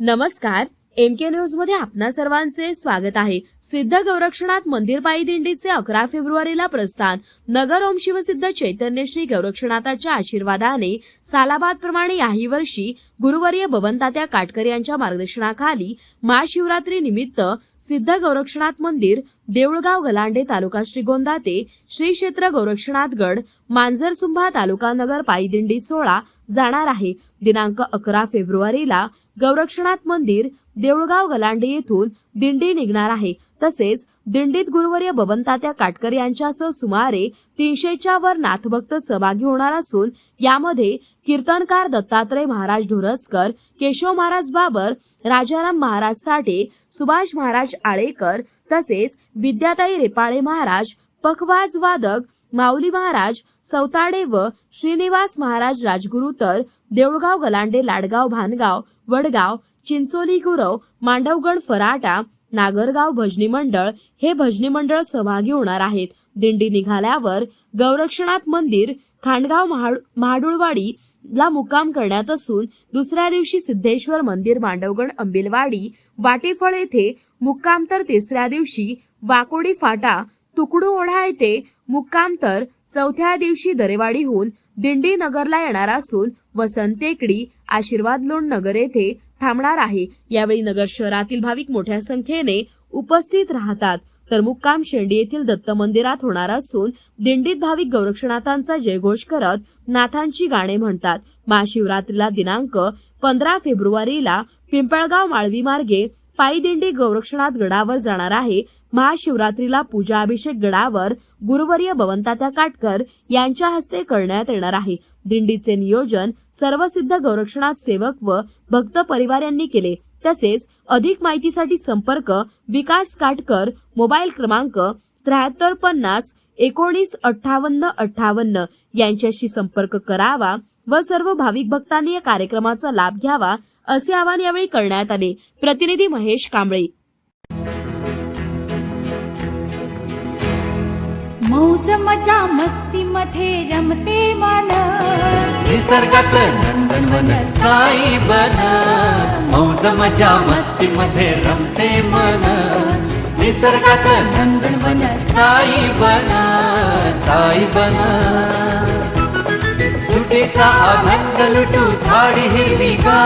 नमस्कार एम के न्यूजमध्ये आपणा सर्वांचे स्वागत आहे. सिद्ध गौरक्षणात मंदिर पायी दिंडीचे अकरा फेब्रुवारीला प्रस्थान. नगर ओम शिवसिद्ध चैतन्य श्री गौरक्षनाथाच्या आशीर्वादाने सालाबाद प्रमाणे याही वर्षी गुरुवर्य बबनतात्या काटकर यांच्या मार्गदर्शनाखाली महाशिवरात्री निमित्त सिद्ध गौरक्षनाथ मंदिर देऊळगाव गलांडे तालुका श्रीगोंदा ते श्री क्षेत्र गौरक्षनाथगड मांजरसुंभा तालुका नगर पायदिंडी सोळा सोहळा जाणार आहे. दिनांक अकरा फेब्रुवारीला गौरक्षनाथ मंदिर देऊळगाव गलांडे येथून दिंडी निघणार आहे. तसेच दिंडीत गुरुवर्य बबनतात्या काटकर यांच्यासह सुमारे तीनशेच्या वर नाथभक्त सहभागी होणार असून यामध्ये कीर्तनकार दत्तात्रय महाराज ढोरसकर केशव महाराज बाबर राजाराम महाराज साठे सुभाष महाराज आळेकर तसेच विद्याताई रेपाळे महाराज पखवाज वादक माऊली महाराज सौताडे व श्रीनिवास महाराज राजगुरू तर देऊळगाव गलांडे लाडगाव भानगाव वडगाव चिंचोली गुरव मांडवगड फराटा नागरगाव भजनी मंडळ हे भजनी मंडळ सहभागी होणार आहेत. दिंडी निघाल्यावर गौरक्षनाथ मंदिर खांडगाव महाडुळवाडी ला मुक्काम करण्यात असून दुसऱ्या दिवशी सिद्धेश्वर मंदिर मांडवगण अंबिलवाडी वाटेफळ येथे मुक्काम तर तिसऱ्या दिवशी वाकोडी फाटा तुकडू ओढा येथे मुक्काम तर चौथ्या दिवशी दरेवाडीहून दिंडी नगरला येणार असून वसंत टेकडी आशीर्वाद लोण नगर येथे थांबणार आहे. यावेळी नगर शहरातील भाविक मोठ्या संख्येने उपस्थित राहतात. तर मुक्काम शेंडी येथील दत्त मंदिरात होणार असून दिंडीत भाविक गौरक्षनाथांचा जयघोष करत नाथांची गाणे म्हणतात. महाशिवरात्रीला दिनांक पंधरा फेब्रुवारीला पिंपळगाव माळवी मार्गे पायी दिंडी गडावर जाणार आहे. महाशिवरात्रीला पूजा अभिषेक गडावर गुरुवर्य बवंतात्या काटकर यांच्या हस्ते करण्यात येणार आहे. दिंडीचे नियोजन सर्वसिद्ध गौरक्षनाथ सेवक व भक्त परिवार यांनी केले. तसेच अधिक माहितीसाठी संपर्क विकास काटकर मोबाईल क्रमांक त्र्याहत्तर पन्नास एकोणीस अठ्ठावन्न अठ्ठावन्न यांच्याशी संपर्क करावा व सर्व भाविक भक्तांनी या कार्यक्रमाचा लाभ घ्यावा असे आवाहन यावेळी करण्यात आले. प्रतिनिधी महेश कांबळे. मौज मजा मस्ती मध्ये रमते मन. निसर्गात नंदनवन साई बन. मौज मजा मस्ती मध्ये रमते मन. निसर्गात नंदनवन साई बन. साई बन. सुटीचा आनंद लुटू झाडी हिरवीगार प्राणी